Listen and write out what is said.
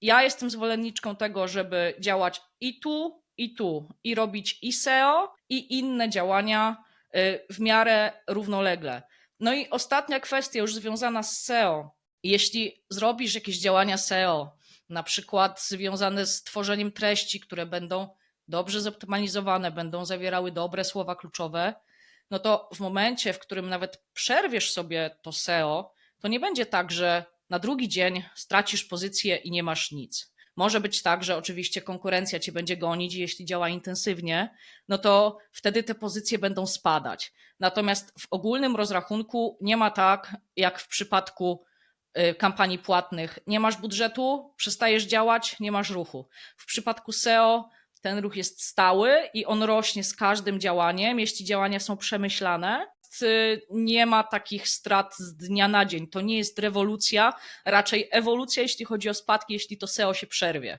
Ja jestem zwolenniczką tego, żeby działać i tu, i tu, i robić i SEO, i inne działania y, w miarę równolegle. No i ostatnia kwestia, już związana z SEO. Jeśli zrobisz jakieś działania SEO, na przykład związane z tworzeniem treści, które będą dobrze zoptymalizowane, będą zawierały dobre słowa kluczowe, no to w momencie, w którym nawet przerwiesz sobie to SEO, to nie będzie tak, że na drugi dzień stracisz pozycję i nie masz nic. Może być tak, że oczywiście konkurencja cię będzie gonić, jeśli działa intensywnie, no to wtedy te pozycje będą spadać. Natomiast w ogólnym rozrachunku nie ma tak, jak w przypadku y, kampanii płatnych. Nie masz budżetu, przestajesz działać, nie masz ruchu. W przypadku SEO ten ruch jest stały i on rośnie z każdym działaniem, jeśli działania są przemyślane. Nie ma takich strat z dnia na dzień. To nie jest rewolucja, raczej ewolucja, jeśli chodzi o spadki, jeśli to SEO się przerwie.